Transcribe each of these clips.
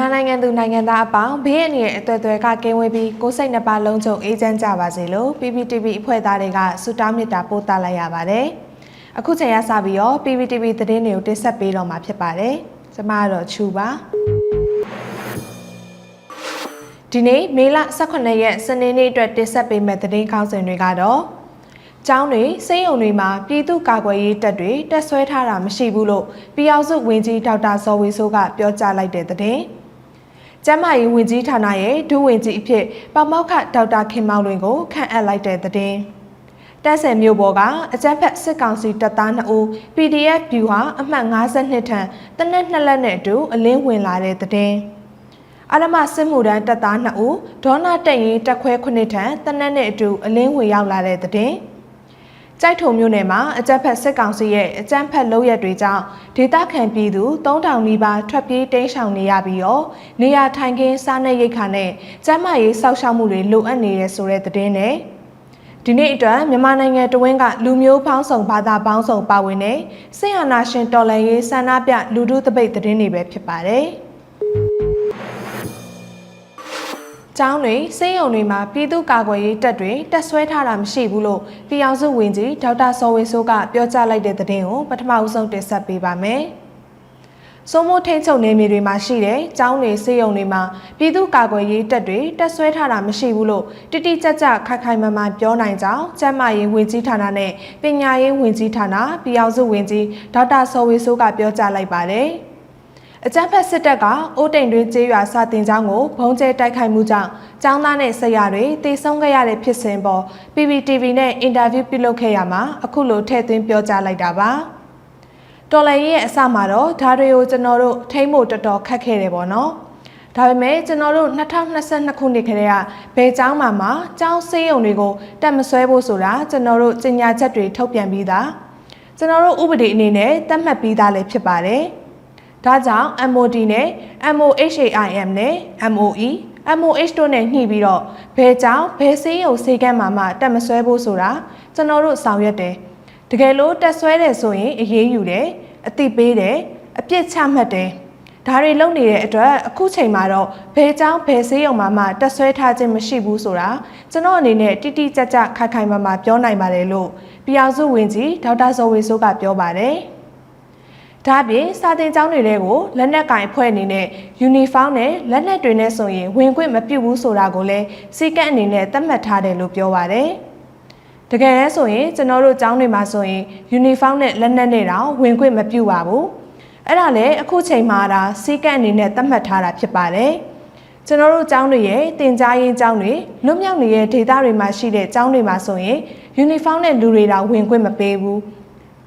မြန်မာနိုင်ငံသူနိုင်ငံသားအပေါင်းဘေးအန္တရာယ်အသွယ်သွယ်ကကင်းဝေးပြီးကိုယ်စိတ်နှပါလုံးချုံအေးချမ်းကြပါစေလို့ PPTV အဖွဲ့သားတွေကဆုတောင်းမေတ္တာပို့သလိုက်ရပါတယ်။အခုချိန်ရစပြီးတော့ PPTV သတင်းတွေကိုတင်ဆက်ပေးတော့မှာဖြစ်ပါတယ်။ကျွန်မကတော့ချူပါ။ဒီနေ့မေလ18ရက်စနေနေ့အတွက်တင်ဆက်ပေးမယ့်သတင်းကောင်းစဉ်တွေကတော့ကျောင်းတွေစိတ်ယုံတွေမှာပြည်သူ့ကာကွယ်ရေးတပ်တွေတက်ဆွဲထားတာမရှိဘူးလို့ပြည်အောင်စုဝန်ကြီးဒေါက်တာဇော်ဝေဆိုးကပြောကြားလိုက်တဲ့သတင်း။ ကျန်းမာရေးဝန်ကြီးဌာနရဲ့ဒုဝန်ကြီးအဖြစ်ပေါမောက်ခဒေါက်တာခင်မောင်လွင်ကိုခန့်အပ်လိုက်တဲ့သတင်း။တက်ဆယ်မြို့ပေါ်ကအကြမ်းဖက်စစ်ကောင်စီတပ်သား2ဦး PDF ဗျူဟာအမှတ်52ထံတနက်နှစ်လက်နဲ့အတူအလင်းဝင်လာတဲ့သတင်း။အရမစစ်မှုတန်းတပ်သား2ဦးဒေါနာတက်ရင်တက်ခွဲ9ထံတနက်နဲ့အတူအလင်းဝင်ရောက်လာတဲ့သတင်း။ ကြိုက်ထုံမြို့နယ်မှာအကြမ်းဖက်စစ်ကောင်စီရဲ့အကြမ်းဖက်လုပ်ရက်တွေကြောင့်ဒေသခံပြည်သူ3000နီးပါးထွက်ပြေးတိမ်းရှောင်နေရပြီးတော့နေရာထိုင်ခင်းစားနပ်ရိက္ခာနဲ့ကျန်းမာရေးစောင့်ရှောက်မှုတွေလိုအပ်နေရဆိုတဲ့သတင်းနဲ့ဒီနေ့အတွက်မြန်မာနိုင်ငံတဝင်းကလူမျိုးပေါင်းစုံဘာသာပေါင်းစုံပါဝင်တဲ့ဆင်ဟနာရှင်တော်လှန်ရေးဆန္ဒပြလူထုတပိတ်သတင်းတွေပဲဖြစ်ပါတယ်။ ကျောင်းတွေစေယုံတွေမှာပြည်သူ့ကာကွယ်ရေးတပ်တွေတက်ဆွဲထားတာမရှိဘူးလို့ပြည်အောင်စုဝန်ကြီးဒေါက်တာစောဝေဆိုးကပြောကြားလိုက်တဲ့သတင်းကိုပထမဦးဆုံးတင်ဆက်ပေးပါမယ်။စိုးမိုးထိန်ချုပ်နေမြေတွေမှာရှိတဲ့ကျောင်းတွေစေယုံတွေမှာပြည်သူ့ကာကွယ်ရေးတပ်တွေတက်ဆွဲထားတာမရှိဘူးလို့တိတိကျကျခိုင်ခိုင်မာမာပြောနိုင်ကြောင်းကျန်းမာရေးဝန်ကြီးဌာနနဲ့ပညာရေးဝန်ကြီးဌာနပြည်အောင်စုဝန်ကြီးဒေါက်တာစောဝေဆိုးကပြောကြားလိုက်ပါတယ်။ အကြမ်းဖက်စစ်တပ်ကအိုးတိမ်တွင်ကျေးရွာစာတင်ကျောင်းကိုဘုံကျဲတိုက်ခိုက်မှုကြောင့်ကျောင်းသားနဲ့ဆရာတွေတေဆုံးခဲ့ရတဲ့ဖြစ်စဉ်ပေါ် PPTV နဲ့အင်တာဗျူးပြုလုပ်ခဲ့ရမှာအခုလိုထည့်သွင်းပြောကြားလိုက်တာပါတော်လည်းရဲ့အစမှာတော့ဒါတွေကိုကျွန်တော်တို့ထိမ့်ဖို့တော်တော်ခက်ခဲ့တယ်ပေါ့နော်ဒါပေမဲ့ကျွန်တော်တို့2022ခုနှစ်ခရဲကဘယ်ကျောင်းမှာမှကျောင်းစေးရုံတွေကိုတက်မဆွဲဖို့ဆိုတာကျွန်တော်တို့ကြေညာချက်တွေထုတ်ပြန်ပြီးသားကျွန်တော်တို့ဥပဒေအနေနဲ့သတ်မှတ်ပြီးသားလည်းဖြစ်ပါတယ်။ ဒါကြောင့် MOD နဲ့ MOHAIM နဲ့ MOE MOH တို့နဲ့ညှိပြီးတော့ဘယ်ကြောင့်ဘယ်စေးရုံစေကန်းမှာမှတက်မဆွဲဖို့ဆိုတာကျွန်တော်တို့ဆောင်ရွက်တယ်တကယ်လို့တက်ဆွဲတယ်ဆိုရင်အရေးယူတယ်အတိပေးတယ်အပြစ်ချမှတ်တယ်ဒါတွေလုပ်နေတဲ့အတွက်အခုချိန်မှာတော့ဘယ်ကြောင့်ဘယ်ဆေးရုံမှာမှတက်ဆွဲထားခြင်းမရှိဘူးဆိုတာကျွန်တော်အနေနဲ့တိတိကျကျခိုင်ခိုင်မာမာပြောနိုင်ပါတယ်လို့ပြည်အောင်စုဝန်ကြီးဒေါက်တာဇော်ဝေစိုးကပြောပါတယ်။ ဒါ့အပြင်စာတင်ကျောင်းတွေထဲကိုလက်နက်ကင်ဖွဲ့အနေနဲ့ယူနီဖောင်းနဲ့လက်နက်တွေနဲ့ဆိုရင်ဝင်ခွင့်မပြုဘူးဆိုတာကိုလည်းစီကန့်အနေနဲ့သတ်မှတ်ထားတယ်လို့ပြောပါရယ်တကယ်လဲဆိုရင်ကျွန်တော်တို့ကျောင်းတွေမှာဆိုရင်ယူနီဖောင်းနဲ့လက်နက်နဲ့တောင်ဝင်ခွင့်မပြုပါဘူးအဲ့ဒါလည်းအခုချိန်မှာဒါစီကန့်အနေနဲ့သတ်မှတ်ထားတာဖြစ်ပါတယ်ကျွန်တော်တို့ကျောင်းတွေရဲ့တင် जा ရင်ကျောင်းတွေလွတ်မြောက်နေတဲ့ဒေသတွေမှာရှိတဲ့ကျောင်းတွေမှာဆိုရင်ယူနီဖောင်းနဲ့လူတွေတောင်ဝင်ခွင့်မပေးဘူး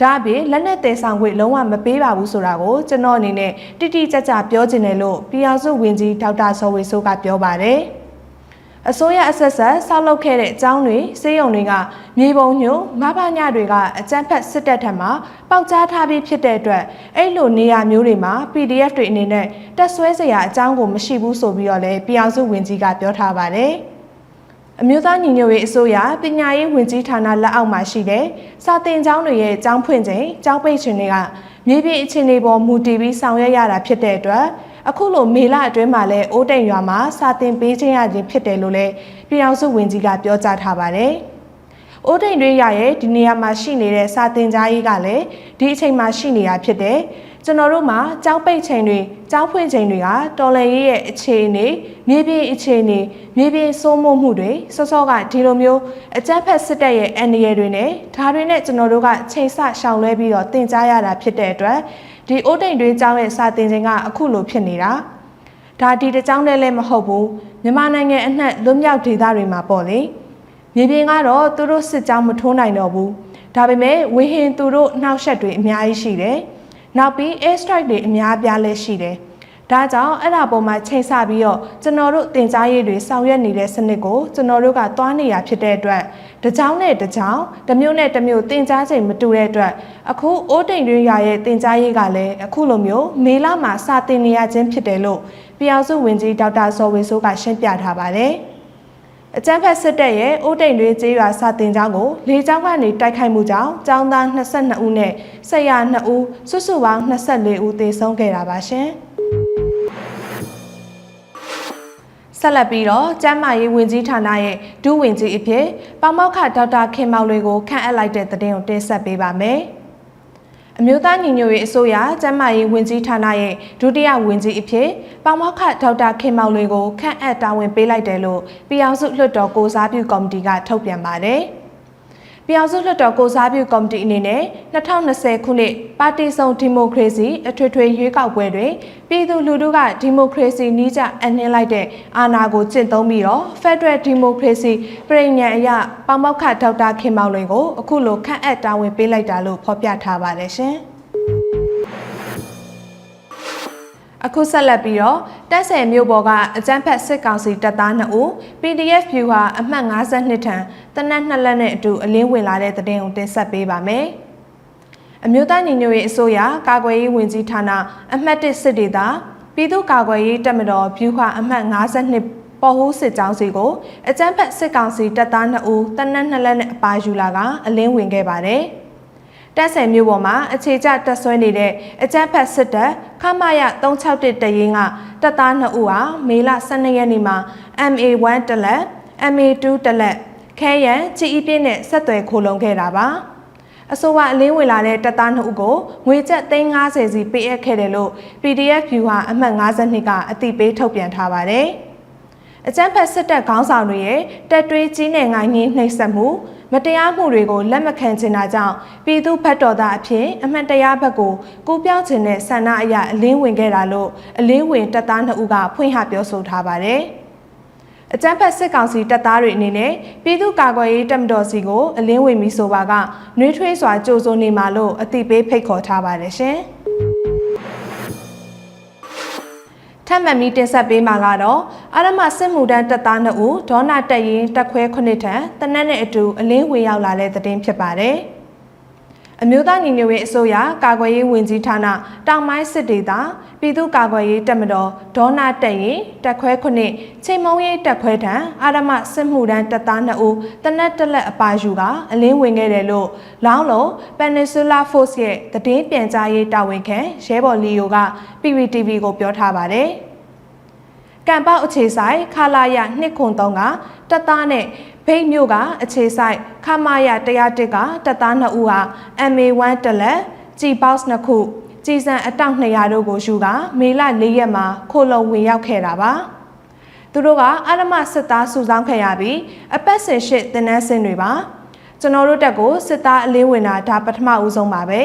ဒါအပြင်လက်နက်သေးဆောင်ခွင့်လုံးဝမပေးပါဘူးဆိုတာကိုကျွန်တော်အနေနဲ့တိတိကျကျပြောချင်တယ်လို့ပြည်အောင်စုဝန်ကြီးဒေါက်တာစောဝေဆိုးကပြောပါတယ်။အစိုးရအဆက်ဆက်ဆောက်လုပ်ခဲ့တဲ့အကြောင်းတွေစေယုံတွေကမြေပုံညိုမဘာညတွေကအကြမ်းဖက်စစ်တပ်ထံမှပေါက်ကြားထားပြီးဖြစ်တဲ့အတွက်အဲ့လိုနေရာမျိုးတွေမှာ PDF တွေအနေနဲ့တက်ဆွဲစရာအကြောင်းကိုမရှိဘူးဆိုပြီးတော့လည်းပြည်အောင်စုဝန်ကြီးကပြောထားပါတယ်။ အမျိုးသားညီညွတ်ရေးအစိုးရပညာရေးဝန်ကြီးဌာနလက်အောက်မှာရှိတဲ့စာသင်ကျောင်းတွေရဲ့ကျောင်းဖွင့်ချိန်ကျောင်းပိတ်ချိန်တွေကမြေပြင်အခြေအနေပေါ်မူတည်ပြီးဆောင်ရွက်ရတာဖြစ်တဲ့အတွက်အခုလိုမေလအတွင်းမှာလည်းအိုးတိမ်ရွာမှာစာသင်ပေးခြင်းရခြင်းဖြစ်တယ်လို့လည်းပြည်အောင်စုဝန်ကြီးကပြောကြားထားပါတယ်။အိုးတိမ်တွေရရဲ့ဒီနေရာမှာရှိနေတဲ့စာသင်ကြားရေးကလည်းဒီအချိန်မှာရှိနေတာဖြစ်တဲ့ ကျွန်တော်တို့မှာကြောင်းပိတ်ချိန်တွေကြောင်းဖွင့်ချိန်တွေကတော်လည်ရေးရဲ့အခြေအနေမြေပြင်အခြေအနေမြေပြင်စိုးမိုးမှုတွေစောစောကဒီလိုမျိုးအကြမ်းဖက်စစ်တပ်ရဲ့အန္တရာယ်တွေနဲ့ဒါတွေနဲ့ကျွန်တော်တို့ကချိန်ဆရှောင်လွဲပြီးတော့တင် जा ရတာဖြစ်တဲ့အတွက်ဒီအိုးတိမ်တွေကြောင်းရဲ့စာတင်ချိန်ကအခုလိုဖြစ်နေတာဒါဒီတကြောင်းနဲ့လည်းမဟုတ်ဘူးမြန်မာနိုင်ငံအနှံ့လွတ်မြောက်ဒေသတွေမှာပေါ့လေမြေပြင်ကတော့သူတို့စစ်ကြောင်းမထိုးနိုင်တော့ဘူးဒါပေမဲ့ဝေဟင်သူတို့နှောက်ယှက်တွေအများကြီးရှိတယ် နောက်ပြီး air strike တွေအများပြားလည်းရှိတယ်။ဒါကြောင့်အဲ့ဒါပေါ်မှာချိန်ဆပြီးတော့ကျွန်တော်တို့တင် जा ရေးတွေဆောင်ရွက်နေတဲ့စနစ်ကိုကျွန်တော်တို့ကသွားနေရဖြစ်တဲ့အတွက်တကြောင်နဲ့တကြောင်တစ်မျိုးနဲ့တစ်မျိုးတင် जा ချိန်မတူတဲ့အတွက်အခုအိုးတိမ်တွင်းရရဲ့တင် जा ရေးကလည်းအခုလိုမျိုးမေလမှာစတင်နေရခြင်းဖြစ်တယ်လို့ပြည်အောင်စုဝန်ကြီးဒေါက်တာဇော်ဝေဆိုးကရှင်းပြထားပါတယ်။ အကြမ်းဖက်စစ်တပ်ရဲ့အိုးတိမ်တွေကျေးရွာစာတင်ကျောင်းကိုလေကြောင်းကနေတိုက်ခိုက်မှုကြောင့်ကျောင်းသား22ဦးနဲ့ဆရာ2ဦးစုစုပေါင်း24ဦးသေဆုံးခဲ့တာပါရှင်။ဆက်လက်ပြီးတော့ကျန်းမာရေးဝန်ကြီးဌာနရဲ့ဒုဝန်ကြီးအဖြစ်ပေါမောက်ခဒေါက်တာခင်မောင်လွေကိုခန့်အပ်လိုက်တဲ့သတင်းကိုတင်ဆက်ပေးပါမယ်။ အမျိုးသားညီညွတ်ရေးအစိုးရကျန်းမာရေးဝန်ကြီးဌာနရဲ့ဒုတိယဝန်ကြီးအဖြစ်ပေါမောက်ခဒေါက်တာခင်မောင်လွေကိုခန့်အပ်တာဝန်ပေးလိုက်တယ်လို့ပြည်အောင်စုလွှတ်တော်ကိုစားပြုကော်မတီကထုတ်ပြန်ပါတယ်။ ပြည်အောင်စုလွှတ်တော်ကိုစားပြုကော်မတီအနေနဲ့2020ခုနှစ်ပါတီစုံဒီမိုကရေစီအထွေထွေရွေးကောက်ပွဲတွင်ပြည်သူလူထုကဒီမိုကရေစီနှီးကျအနှင်းလိုက်တဲ့အာဏာကိုကျင့်သုံးပြီးတော့ Federal Democracy ပြည်ညံအရပေါမောက်ခဒေါက်တာခင်မောင်လွင်ကိုအခုလိုခန့်အပ်တာဝန်ပေးလိုက်တာလို့ဖော်ပြထားပါတယ်ရှင်။ အခုဆက်လက်ပြီးတော့တက်ဆယ်မြို့ပေါ်ကအကြမ်းဖက်စစ်ကောင်စီတပ်သား2ဦး PDF view ဟာအမှတ်52ထံတနက်နှစ်လက်နဲ့အတူအလင်းဝင်လာတဲ့တဲ့တင်ကိုတင်ဆက်ပေးပါမယ်။အမျိုးသားညီညွတ်ရေးအစိုးရကာကွယ်ရေးဝန်ကြီးဌာနအမှတ်1စစ်ဒေသပြည်သူ့ကာကွယ်ရေးတပ်မတော် view ဟာအမှတ်52ပေါ်ဟူးစစ်ကြောင်းစီကိုအကြမ်းဖက်စစ်ကောင်စီတပ်သား2ဦးတနက်နှစ်လက်နဲ့အပါယူလာကအလင်းဝင်ခဲ့ပါတယ်။ တက်ဆယ်မျိုးပေါ်မှာအခြေကျတက်ဆွဲနေတဲ့အကြမ်းဖက်စစ်တပ်ခမရ361တရင်ကတပ်သား2ဦးဟာမေလ12ရက်နေ့မှာ MA1 တလက် MA2 တလက်ခဲရန်ချီအီပြင်းနဲ့ဆက်သွယ်ခိုလုံခဲ့တာပါအဆိုပါအလင်းဝင်လာတဲ့တပ်သား2ဦးကိုငွေကျပ်350စီပေးအပ်ခဲ့တယ်လို့ PDF view ဟာအမှတ်52ကအတိပေးထုတ်ပြန်ထားပါတယ်အကြမ်းဖက်စစ်တပ်ခေါင်းဆောင်တွေရဲ့တက်တွေးကြီးနဲ့ငိုင်းငင်းနှိပ်စက်မှု မတရားမှုတွေကိုလက်မခံချင်တာကြောင့်ပြည်သူဖက်တော်သားအဖြစ်အမှန်တရားဘက်ကိုကူးပြောင်းခြင်းနဲ့ဆန္ဒအရအလင်းဝင်ခဲ့တာလို့အလင်းဝင်တပ်သားနှစ်ဦးကဖွင့်ဟပြောဆိုထားပါတယ်။အကြမ်းဖက်စစ်ကောင်စီတပ်သားတွေအနေနဲ့ပြည်သူ့ကာကွယ်ရေးတပ်မတော်စီကိုအလင်းဝင်ပြီးဆိုပါကနှွေးထွေးစွာကြိုးစိုးနေမှာလို့အတိပေးဖိတ်ခေါ်ထားပါတယ်ရှင်။ ထပ်မံပြီးတင်ဆက်ပေးမှာကတော့အာရမစစ်မှုတန်းတပ်သား2ဦးဒေါနာတက်ရင်တက်ခွဲခုနှစ်ထံတနက်နဲ့အတူအလင်းဝင်ရောက်လာတဲ့သတင်းဖြစ်ပါတယ်။ အမျိုးသားညီညွတ်ရေးအစိုးရကာကွယ်ရေးဝန်ကြီးဌာနတောင်ပိုင်းစစ်ဒေသပြည်သူ့ကာကွယ်ရေးတပ်မတော်ဒေါနာတက်ရင်တက်ခွဲခုနှစ်ချိန်မုံရေးတက်ခွဲထံအာရမစစ်မှုတန်းတပ်သား2ဦးတနက်တက်လက်အပါယူကအလင်းဝင်ခဲ့တယ်လို့လောင်းလုံး Peninsula Force ရဲ့တည်င်းပြန်ကြားရေးတာဝန်ခံရဲဘော်လီယိုက PPTV ကိုပြောထားပါတယ်။ ကံပေါအခြေဆိုင်ခလာရ203ကတပ်သားနဲ့ဘိတ်မြို့ကအခြေဆိုင်ခမာရ101ကတပ်သား2ဦးဟာ MA1 တလက်ជីဘောက်စ်2ခုကြည်စံအတောက်200တို့ကိုယူကမေလ၄ရက်မှာခိုလုံဝင်ရောက်ခဲ့တာပါသူတို့ကအာရမစစ်သားစုဆောင်းခဲ့ရပြီးအပတ်စဉ်ရှစ်တင်နန်းစင်တွေပါကျွန်တော်တို့တက်ကိုစစ်သားအလင်းဝင်တာဒါပထမဦးဆုံးပါပဲ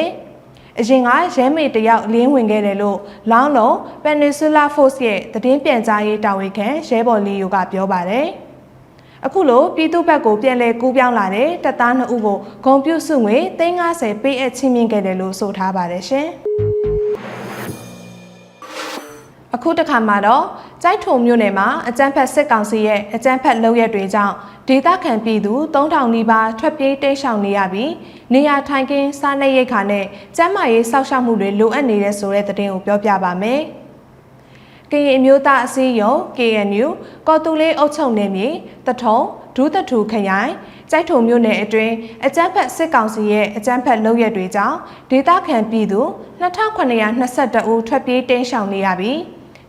အရင်ကရဲမေတယောက်လင်းဝင်ခဲ့တယ်လို့လောင်းလုံး Peninsula Force ရဲ့သတင်းပြန်ကြားရေးတာဝန်ခံရဲဘော်လီယိုကပြောပါတယ်။အခုလိုပြည်သူ့ဘက်ကိုပြန်လည်ကူးပြောင်းလာတဲ့တပ်သား2ဦးကိုဂုံပြုစုငွေ350ပေးအပ်ချင်းမြင့်ခဲ့တယ်လို့ဆိုထားပါတယ်ရှင်။အခုတခါမှာတော့ ကြိုက်ထုံမြို့နယ်မှာအကြမ်းဖက်စစ်ကောင်စီရဲ့အကြမ်းဖက်လုပ်ရက်တွေကြောင့်ဒေသခံပြည်သူ3000နီးပါးထွက်ပြေးတိမ်းရှောင်နေရပြီးနေရာထိုင်ခင်းစားနပ်ရိက္ခာနဲ့ကျန်းမာရေးစောင့်ရှောက်မှုတွေလိုအပ်နေတဲ့ဆိုတဲ့သတင်းကိုပြောပြပါမယ်။ကရင်အမျိုးသားအစည်းအရုံး KNU ကော်တူလေးအုပ်ချုပ်နယ်မြေတထုံဒူးတထူခရိုင်ကြိုက်ထုံမြို့နယ်အတွင်းအကြမ်းဖက်စစ်ကောင်စီရဲ့အကြမ်းဖက်လုပ်ရက်တွေကြောင့်ဒေသခံပြည်သူ2922ဦးထွက်ပြေးတိမ်းရှောင်နေရပြီး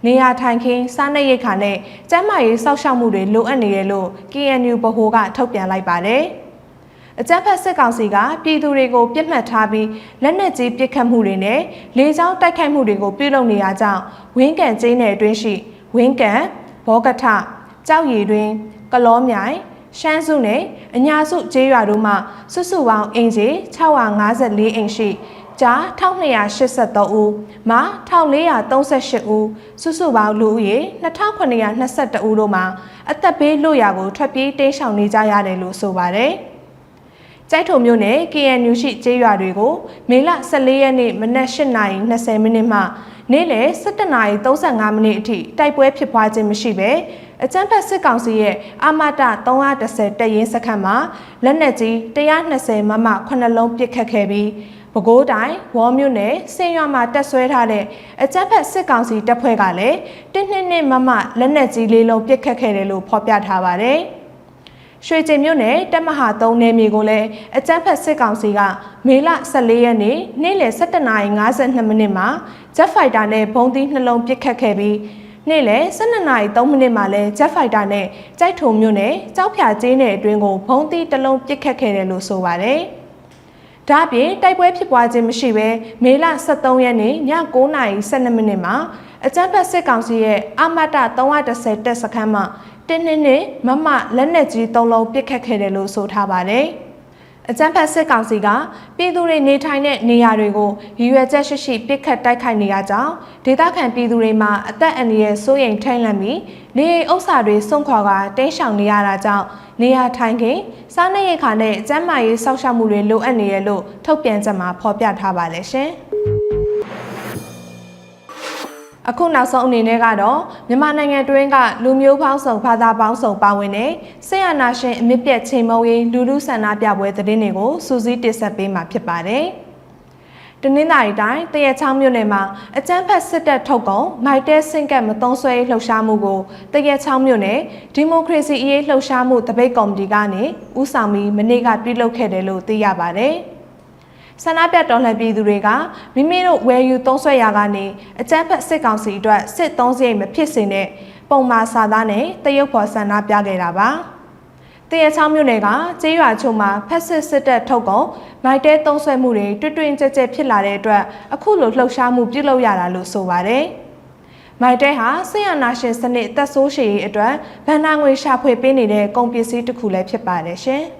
နေရာထိုင်ခင်းစားနပ်ရိက္ခာနဲ့ကျန်းမာရေးစောင့်ရှောက်မှုတွေလိုအပ်နေတယ်လို့ KNU ဗဟိုကထုတ်ပြန်လိုက်ပါတယ်။အကြမ်းဖက်စစ်ကောင်စီကပြည်သူတွေကိုပြစ်မှတ်ထားပြီးလက်နက်ကြီးပစ်ခတ်မှုတွေနဲ့လေကြောင်းတိုက်ခိုက်မှုတွေကိုပြုလုပ်နေရကြောင်းဝင်းကန်ကျင်းနယ်အတွင်းရှိဝင်းကန်ဘောကထကြောက်ရည်တွင်ကလောမြိုင်ရှမ်းစုနဲ့အညာစုကျေးရွာတို့မှစုစုပေါင်းအင်ဂျီ654အိမ်ရှိ ကျား1283ဦးမ1438ဦးစုစုပေါင်းလူဦးရေ2922ဦးတို့မှာအသက်ဘေးလွတ်ရာကိုထွက်ပြေးတိမ်းရှောင်နေကြရတယ်လို့ဆိုပါတယ်။ကျိုက်ထုံမြို့နယ် KNU ရှိကျေးရွာတွေကိုမေလ14ရက်နေ့မနက်8:20မိနစ်မှနေ့လယ်17:35မိနစ်အထိတိုက်ပွဲဖြစ်ပွားခြင်းမရှိဘဲအကြမ်းဖက်စစ်ကောင်စီရဲ့အာမတ310တပ်ရင်းစခန်းမှာလက်နက်ကြီး120မမ9လုံးပစ်ခတ်ခဲ့ပြီး ပဲခူးတိုင်းဝေါ်မြို့နယ်စင်ရွာမှာတက်ဆွဲထားတဲ့အကြမ်းဖက်စစ်ကောင်စီတပ်ဖွဲ့ကလည်းတစ်နှစ်နှစ်မမလက်နက်ကြီးလေးလုံးပစ်ခတ်ခဲ့တယ်လို့ဖော်ပြထားပါတယ်။ရွှေကျင်မြို့နယ်တက်မဟာ3နယ်မြေကိုလည်းအကြမ်းဖက်စစ်ကောင်စီကမေလ14ရက်နေ့နေ့လယ်17:52မိနစ်မှာ Jet Fighter နဲ့ဘုံသီးနှလုံးပစ်ခတ်ခဲ့ပြီးနေ့လယ်12နာရီ3မိနစ်မှာလဲဂျက်ဖိုက်တာနဲ့ကြိုက်ထုံမြို့နယ်ကြောက်ဖြာကျင်းနယ်အတွင်းကိုဘုံသီးတစ်လုံးပစ်ခတ်ခဲ့တယ်လို့ဆိုပါတယ်။ ဒါ့အပြင်တိုက်ပွဲဖြစ်ပွားခြင်းမရှိဘဲမေလ23ရက်နေ့ည9:12မိနစ်မှာအကြမ်းဖက်စစ်ကောင်စီရဲ့အမတ310တပ်စခန်းမှာတင်းနှင်းနဲ့မမလက်နက်ကြီး3လုံးပစ်ခတ်ခဲ့တယ်လို့ဆိုထားပါတယ်။ အကြမ်းဖက်စစ်ကောင်စီကပြည်သူတွေနေထိုင်တဲ့နေရာတွေကိုရည်ရွယ်ချက်ရှိရှိပစ်ခတ်တိုက်ခိုက်နေရကြောင်းဒေသခံပြည်သူတွေမှာအသက်အန္တရာယ်စိုးရိမ်ထိတ်လန့်ပြီးနေအိမ်ဥစ္စာတွေစွန့်ခွာကတင်းရှောင်နေရတာကြောင့်နေရာထိုင်ခင်စားနပ်ရိက္ခာနဲ့ကျန်းမာရေးစောင့်ရှောက်မှုတွေလိုအပ်နေရလို့ထုတ်ပြန်ချက်မှာဖော်ပြထားပါတယ်ရှင်။ အခုနောက်ဆုံးအနေနဲ့ကတော့မြန်မာနိုင်ငံတွင်းကလူမျိုးပေါင်းစုံဘာသာပေါင်းစုံပါဝင်တဲ့ဆေးရနာရှင်အမြင့်ပြတ်ချိန်မုံရေးလူလူဆန္ဒပြပွဲသတင်းတွေကိုစူးစီးတင်ဆက်ပေးမှာဖြစ်ပါတယ်။တနင်္သာရီတိုင်းတရက်ချောင်းမြို့နယ်မှာအကြမ်းဖက်စစ်တပ်ထုတ်ကုန်မိုက်တဲစင်ကတ်မသုံးဆွဲလှုပ်ရှားမှုကိုတရက်ချောင်းမြို့နယ်ဒီမိုကရေစီအရေးလှုပ်ရှားမှုတပိတ်ကော်မတီကနေဦးဆောင်ပြီးမနေ့ကပြုလုပ်ခဲ့တယ်လို့သိရပါတယ်။ ဆန္ဒပြတော်လှန်ပြည်သူတွေကမိမိတို့ဝယ်ယူသုံးဆွဲရာကနေအကြမ်းဖက်စစ်ကောင်စီအတွက်စစ်သုံးစရိတ်မဖြစ်စေတဲ့ပုံမာစာသားနဲ့တရုတ်ဖော်ဆန္ဒပြခဲ့တာပါတရချောင်းမြို့နယ်ကကျေးရွာချုံမှာဖက်စစ်စစ်တပ်ထုတ်ကုန်မိုက်တဲသုံးဆွဲမှုတွေတွတ်တွင်ကြက်ကြက်ဖြစ်လာတဲ့အတွက်အခုလိုလှုပ်ရှားမှုပြုလုပ်ရတာလို့ဆိုပါတယ်။မိုက်တဲဟာဆေးရနာရှင်စနစ်သက်ဆိုးရှည်ရေးအတွက်ဗန်နာငွေရှာဖွေပေးနေတဲ့ကုန်ပစ္စည်းတစ်ခုလည်းဖြစ်ပါတယ်ရှင်။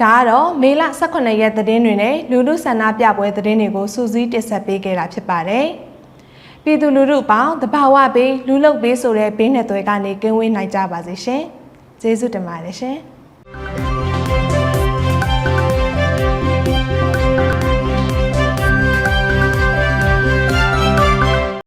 ဒါကတော့မေလ18ရက်သတင်းတွေနဲ့လူလူဆန္ဒပြပွဲသတင်းတွေကိုစူးစီးတင်ဆက်ပေးခဲ့တာဖြစ်ပါတယ်။ပြည်သူလူထုပေါင်းတဘာဝဘေးလူလုတ်ဘေးဆိုတဲ့ဘေးနဲ့သွဲကနေကင်းဝေးနိုင်ကြပါစေရှင်။ကျေးဇူးတင်ပါတယ်ရှင်။